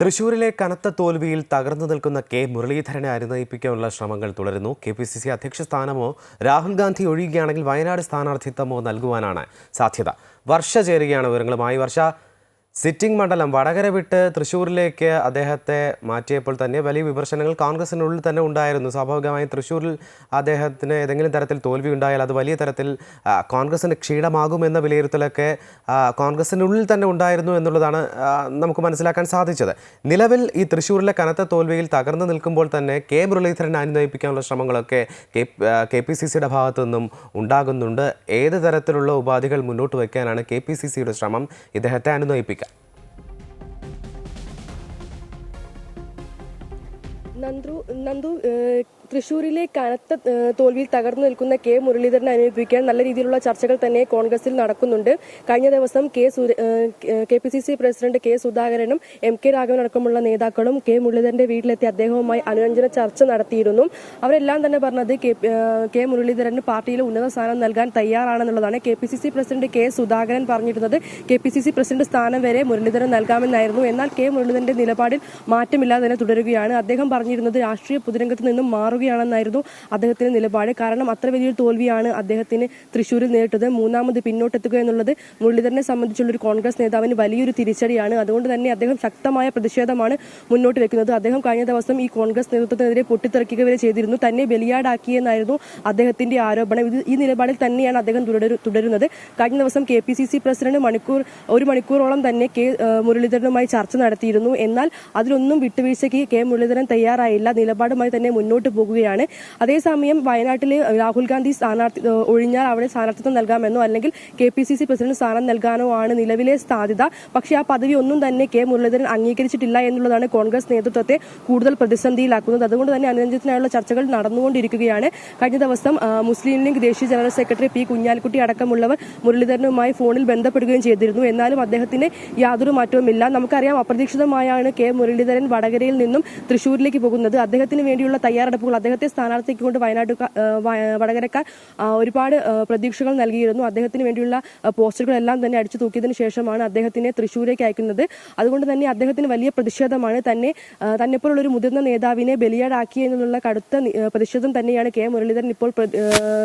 തൃശൂരിലെ കനത്ത തോൽവിയിൽ തകർന്നു നിൽക്കുന്ന കെ മുരളീധരനെ അനുനയിപ്പിക്കാനുള്ള ശ്രമങ്ങൾ തുടരുന്നു. കെ പി സി സി അധ്യക്ഷ സ്ഥാനമോ രാഹുൽ ഗാന്ധി ഒഴിയുകയാണെങ്കിൽ വയനാട് സ്ഥാനാർത്ഥിത്വമോ നൽകുവാനാണ് സാധ്യത. വർഷ ചേരുകയാണ് വിവരങ്ങളുമായി വർഷ. സിറ്റിംഗ് മണ്ഡലം വടകര വിട്ട് തൃശ്ശൂരിലേക്ക് അദ്ദേഹത്തെ മാറ്റിയപ്പോൾ തന്നെ വലിയ വിമർശനങ്ങൾ കോൺഗ്രസിനുള്ളിൽ തന്നെ ഉണ്ടായിരുന്നു. സ്വാഭാവികമായും തൃശ്ശൂരിൽ അദ്ദേഹത്തിന് ഏതെങ്കിലും തരത്തിൽ തോൽവി ഉണ്ടായാൽ അത് വലിയ തരത്തിൽ കോൺഗ്രസിന് ക്ഷീണമാകുമെന്ന വിലയിരുത്തലൊക്കെ കോൺഗ്രസിനുള്ളിൽ തന്നെ ഉണ്ടായിരുന്നു എന്നുള്ളതാണ് നമുക്ക് മനസ്സിലാക്കാൻ സാധിച്ചത്. നിലവിൽ ഈ തൃശ്ശൂരിലെ കനത്ത തോൽവിയിൽ തകർന്നു നിൽക്കുമ്പോൾ തന്നെ കെ. മുരളീധരനെ അനുനയിപ്പിക്കാനുള്ള ശ്രമങ്ങളൊക്കെ കെ കെ പി സി സിയുടെ ഭാഗത്തു നിന്നും ഉണ്ടാകുന്നുണ്ട്. ഏത് തരത്തിലുള്ള ഉപാധികൾ മുന്നോട്ട് വയ്ക്കാനാണ് കെ പി സി സിയുടെ ശ്രമം? ഇദ്ദേഹത്തെ അനുനയിപ്പിക്കാൻ ನಂದು ನಂದು തൃശൂരിലെ കനത്ത തോൽവിയിൽ തകർന്നു നിൽക്കുന്ന കെ മുരളീധരനെ അനുഭവിക്കാൻ നല്ല രീതിയിലുള്ള ചർച്ചകൾ തന്നെ കോൺഗ്രസിൽ നടക്കുന്നുണ്ട്. കഴിഞ്ഞ ദിവസം K K P C C president K സുധാകരനും എം കെ രാഘവൻ അടക്കമുള്ള നേതാക്കളും കെ മുരളീധരന്റെ വീട്ടിലെത്തി അദ്ദേഹവുമായി അനുരഞ്ജന ചർച്ച നടത്തിയിരുന്നു. അവരെല്ലാം തന്നെ പറഞ്ഞത് കെ മുരളീധരന് പാർട്ടിയിൽ ഉന്നത സ്ഥാനം നൽകാൻ തയ്യാറാണെന്നുള്ളതാണ്. K P C C president K Sudhakaran പറഞ്ഞിരുന്നത് K P C C president സ്ഥാനം വരെ മുരളീധരൻ നൽകാമെന്നായിരുന്നു. എന്നാൽ കെ മുരളീധരന്റെ നിലപാടിൽ മാറ്റമില്ലാതെ തന്നെ തുടരുകയാണ്. അദ്ദേഹം പറഞ്ഞിരുന്നത് രാഷ്ട്രീയ പൊതുരംഗത്ത് നിന്നും മാറുകയാണെന്നായിരുന്നു അദ്ദേഹത്തിന്റെ നിലപാട്. കാരണം അത്ര വലിയൊരു തോൽവിയാണ് അദ്ദേഹത്തിന് തൃശൂരിൽ നേരിട്ടത്. മൂന്നാമത് പിന്നോട്ടെത്തുക എന്നുള്ളത് മുരളീധരനെ സംബന്ധിച്ചുള്ള ഒരു കോൺഗ്രസ് നേതാവിന് വലിയൊരു തിരിച്ചടിയാണ്. അതുകൊണ്ട് തന്നെ അദ്ദേഹം ശക്തമായ പ്രതിഷേധമാണ് മുന്നോട്ട് വെക്കുന്നത്. അദ്ദേഹം കഴിഞ്ഞ ദിവസം ഈ കോൺഗ്രസ് നേതൃത്വത്തിനെതിരെ പൊട്ടിത്തെറിക്കുക വരെ ചെയ്തിരുന്നു. തന്നെ ബലിയാടാക്കിയെന്നായിരുന്നു അദ്ദേഹത്തിന്റെ ആരോപണം. ഇത് ഈ നിലപാടിൽ തന്നെയാണ് അദ്ദേഹം തുടരുന്നത്. കഴിഞ്ഞ ദിവസം K P C C president മണിക്കൂർ ഒരു മണിക്കൂറോളം തന്നെ കെ മുരളീധരനുമായി ചർച്ച നടത്തിയിരുന്നു. എന്നാൽ അതിലൊന്നും വിട്ടുവീഴ്ചയ്ക്ക് കെ മുരളീധരൻ തയ്യാറായില്ല. നിലപാടുമായി തന്നെ മുന്നോട്ട് പോകുകയാണ് അതേസമയം വയനാട്ടിൽ രാഹുൽ ഗാന്ധി സ്ഥാനാർത്ഥി ഒഴിഞ്ഞാൽ അവിടെ സ്ഥാനാർത്ഥിത്വം നൽകാമെന്നോ അല്ലെങ്കിൽ K P C C president സ്ഥാനം നൽകാനോ ആണ് നിലവിലെ സാധ്യത. പക്ഷേ ആ പദവി ഒന്നും തന്നെ കെ മുരളീധരൻ അംഗീകരിച്ചിട്ടില്ല എന്നുള്ളതാണ് കോൺഗ്രസ് നേതൃത്വത്തെ കൂടുതൽ പ്രതിസന്ധിയിലാക്കുന്നത്. അതുകൊണ്ട് തന്നെ അനുരഞ്ജനത്തിനായുള്ള ചർച്ചകൾ നടന്നുകൊണ്ടിരിക്കുകയാണ്. കഴിഞ്ഞ ദിവസം മുസ്ലിം ലീഗ് ദേശീയ ജനറൽ സെക്രട്ടറി പി കുഞ്ഞാലിക്കുട്ടി അടക്കമുള്ളവർ മുരളീധരനുമായി ഫോണിൽ ബന്ധപ്പെടുകയും ചെയ്തിരുന്നു. എന്നാലും അദ്ദേഹത്തിന് യാതൊരു മാറ്റവുമില്ല. നമുക്കറിയാം അപ്രതീക്ഷിതമായാണ് കെ മുരളീധരൻ വടകരയിൽ നിന്നും തൃശൂരിലേക്ക് പോകുന്നത്. അദ്ദേഹത്തിന് വേണ്ടിയുള്ള തയ്യാറെടുപ്പുകൾ അദ്ദേഹത്തെ സ്ഥാനാർത്ഥിക്കൊണ്ട് വയനാട് വടകരക്കാർ ഒരുപാട് പ്രതീക്ഷകൾ നൽകിയിരുന്നു. അദ്ദേഹത്തിന് വേണ്ടിയുള്ള പോസ്റ്ററുകളെല്ലാം തന്നെ അടിച്ചു തൂക്കിയതിനു ശേഷമാണ് അദ്ദേഹത്തിനെ തൃശൂരേക്ക് അയക്കുന്നത്. അതുകൊണ്ട് തന്നെ അദ്ദേഹത്തിന് വലിയ പ്രതിഷേധമാണ് തന്നെ തന്നെപ്പോലുള്ള ഒരു മുതിർന്ന നേതാവിനെ ബലിയാടാക്കി എന്നുള്ള കടുത്ത പ്രതിഷേധം തന്നെയാണ് കെ മുരളീധരൻ ഇപ്പോൾ പ്ര-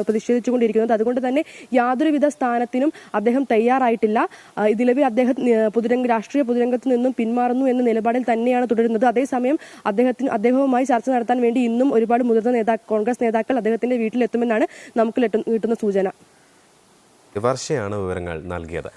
പ്രതിഷേധിച്ചുകൊണ്ടിരിക്കുന്നത്. അതുകൊണ്ട് തന്നെ യാതൊരുവിധ സ്ഥാനത്തിനും അദ്ദേഹം തയ്യാറായിട്ടില്ല. ഇതിലവിൽ അദ്ദേഹം പൊതുരംഗ രാഷ്ട്രീയ പൊതുരംഗത്ത് നിന്നും പിന്മാറുന്നു എന്ന നിലപാടിൽ തന്നെയാണ് തുടരുന്നത്. അതേസമയം അദ്ദേഹത്തിന് അദ്ദേഹവുമായി ചർച്ച നടത്താൻ വേണ്ടി ഇന്നും ഒരുപാട് മുതിർന്ന നേതാ കോൺഗ്രസ് നേതാക്കൾ അദ്ദേഹത്തിന്റെ വീട്ടിലെത്തുമെന്നാണ് നമുക്ക് കിട്ടുന്ന സൂചന. വർഷയാണ് വിവരങ്ങൾ നൽകിയത്.